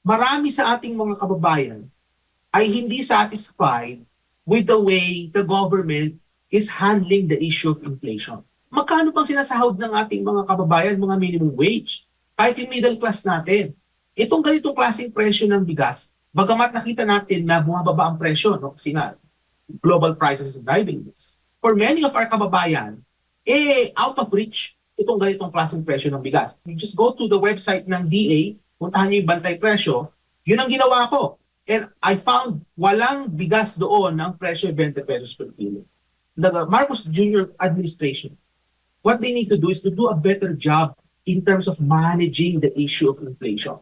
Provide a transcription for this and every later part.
marami sa ating mga kababayan ay hindi satisfied with the way the government is handling the issue of inflation. Magkano bang sinasahod ng ating mga kababayan mga minimum wage? Kahit yung middle class natin. Itong ganitong klaseng presyo ng bigas, bagamat nakita natin na bumababa ang presyo, no? kasi nga, global prices is driving this. For many of our kababayan, eh, out of reach itong ganitong klaseng presyo ng bigas. You just go to the website ng DA, puntahan niyo yung bantay presyo, yun ang ginawa ko. And I found walang bigas doon ng presyo 20 pesos per kilo. The Marcos Jr. administration, what they need to do is to do a better job in terms of managing the issue of inflation.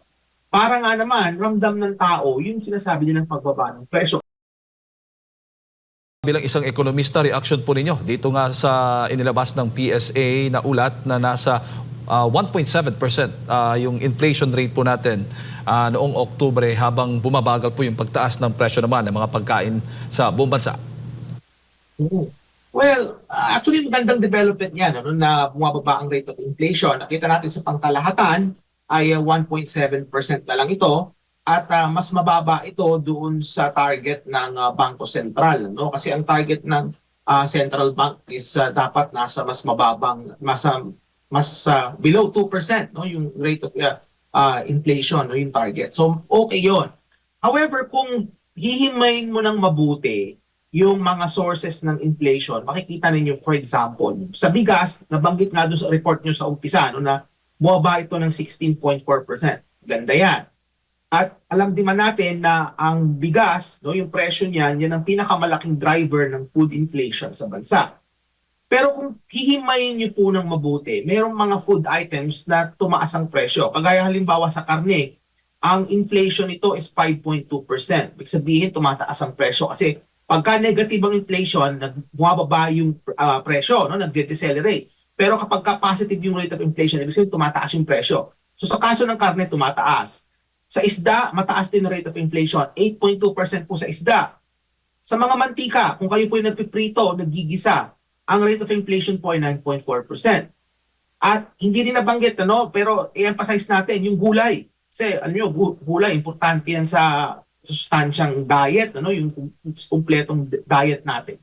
Para nga naman, ramdam ng tao yung sinasabi nilang pagbaba ng presyo. Bilang isang ekonomista, reaction po ninyo dito nga sa inilabas ng PSA na ulat na nasa ah, 1.7% ah, yung inflation rate po natin ah, noong Oktubre habang bumabagal po yung pagtaas ng presyo naman ng mga pagkain sa buong bansa. Well, uh, actually magandang development yan ano, na bumababa ang rate of inflation. Nakita natin sa pangkalahatan ay uh, 1.7% na lang ito at uh, mas mababa ito doon sa target ng uh, Bangko Sentral. No? Kasi ang target ng uh, Central Bank is uh, dapat nasa mas mababang, um, mas uh, below 2% no? yung rate of uh, uh, inflation, no? yung target. So okay yon. However, kung hihimayin mo ng mabuti yung mga sources ng inflation, makikita ninyo, for example, sa bigas, nabanggit nga doon sa report nyo sa umpisa, no, na bumaba ito ng 16.4%. Ganda yan. At alam din man natin na ang bigas, no, yung presyo niyan, yan ang pinakamalaking driver ng food inflation sa bansa. Pero kung hihimayin niyo po ng mabuti, mayroong mga food items na tumaas ang presyo. Kagaya halimbawa sa karne, ang inflation nito is 5.2%. Ibig sabihin, tumataas ang presyo kasi pagka negative ang inflation, nag bumababa yung ah, presyo, no? nagde-decelerate. Pero kapag ka positive yung rate of inflation, ibig sabihin tumataas yung presyo. So sa kaso ng karne, tumataas. Sa isda, mataas din rate of inflation. 8.2% po sa isda. Sa mga mantika, kung kayo po yung nagpiprito, naggigisa, ang rate of inflation po ay 9.4%. At hindi rin nabanggit, ano, pero i-emphasize natin yung gulay. Kasi, ano nyo, gu- gulay, importante yan sa sustansyang diet, ano, yung kumpletong diet natin.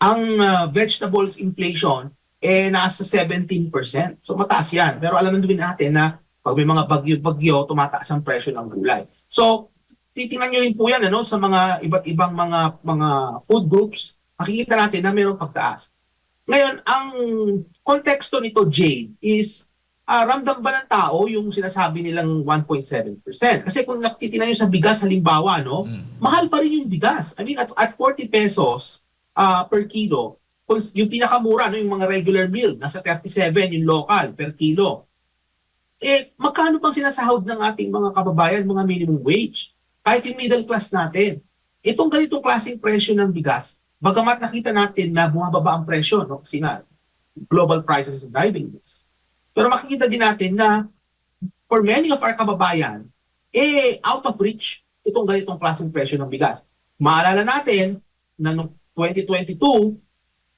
Ang uh, vegetables inflation, eh, nasa 17%. So, mataas yan. Pero alam din natin na pag may mga bagyo-bagyo, tumataas ang presyo ng gulay. So, titingnan nyo rin po yan ano, sa mga iba't ibang mga mga food groups, makikita natin na mayroong pagtaas. Ngayon, ang konteksto nito, Jade, is ah, ramdam ba ng tao yung sinasabi nilang 1.7%? Kasi kung nakikinan nyo sa bigas, halimbawa, no, mahal pa rin yung bigas. I mean, at, at 40 pesos ah, per kilo, yung pinakamura, no, yung mga regular meal, nasa 37 yung local per kilo. Eh, magkano bang sinasahod ng ating mga kababayan, mga minimum wage? Kahit yung middle class natin. Itong ganitong klaseng presyo ng bigas, bagamat nakita natin na bumababa ang presyo, no? kasi nga, global prices is driving this. Pero makikita din natin na for many of our kababayan, eh, out of reach itong ganitong klaseng presyo ng bigas. Maalala natin na noong 2022,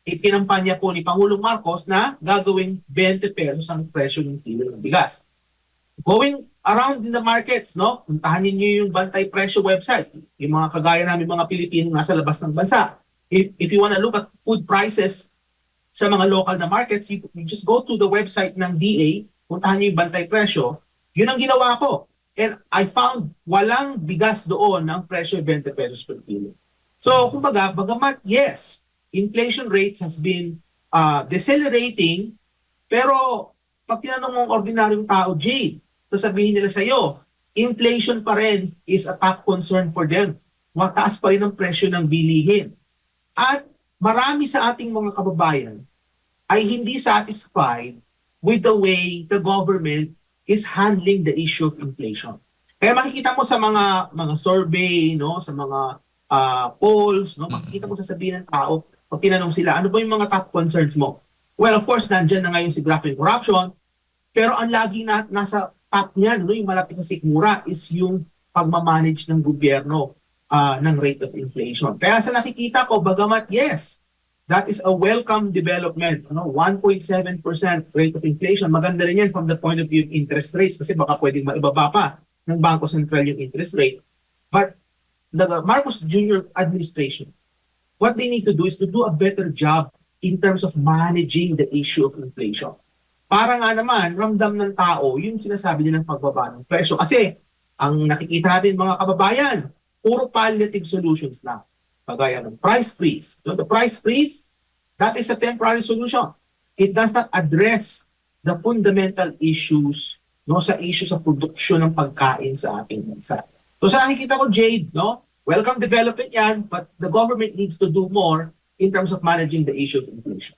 ipinampanya po ni Pangulong Marcos na gagawing 20 pesos ang presyo ng kilo ng bigas. Going around in the markets, no? Puntahan ninyo yung Bantay Presyo website. Yung mga kagaya namin mga Pilipino nasa labas ng bansa. If, if you want to look at food prices sa mga local na markets, you, you just go to the website ng DA, puntahan niyo yung Bantay Presyo. Yun ang ginawa ko. And I found walang bigas doon ng presyo 20 pesos per kilo. So, kumbaga, bagamat yes, inflation rates has been uh, decelerating, pero pag tinanong mo ang ordinaryong tao, Jay, sasabihin nila sa iyo, inflation pa rin is a top concern for them. Mataas pa rin ang presyo ng bilihin. At marami sa ating mga kababayan ay hindi satisfied with the way the government is handling the issue of inflation. Kaya makikita mo sa mga mga survey, no, sa mga ah, polls, no, makikita mo sasabihin ng tao, pag tinanong sila, ano ba yung mga top concerns mo? Well, of course, nandyan na ngayon si graphing corruption, pero ang lagi na, nasa top niyan, no, yung malapit na sikmura is yung pagmamanage ng gobyerno ah, ng rate of inflation. Kaya sa nakikita ko, bagamat yes, that is a welcome development. Ano, 1.7% rate of inflation. Maganda rin yan from the point of view of interest rates kasi baka pwedeng maibaba pa. ng Bangko Sentral yung interest rate. But the Marcos Jr. administration, what they need to do is to do a better job in terms of managing the issue of inflation. Para nga naman, ramdam ng tao yung sinasabi nilang pagbaba ng presyo. Kasi, ang nakikita natin mga kababayan, puro palliative solutions lang. Kagaya ng price freeze. Know, the price freeze, that is a temporary solution. It does not address the fundamental issues no sa issue sa produksyon ng pagkain sa ating bansa. So sa nakikita ko, Jade, no? Welcome development yan, but the government needs to do more in terms of managing the issue of inflation.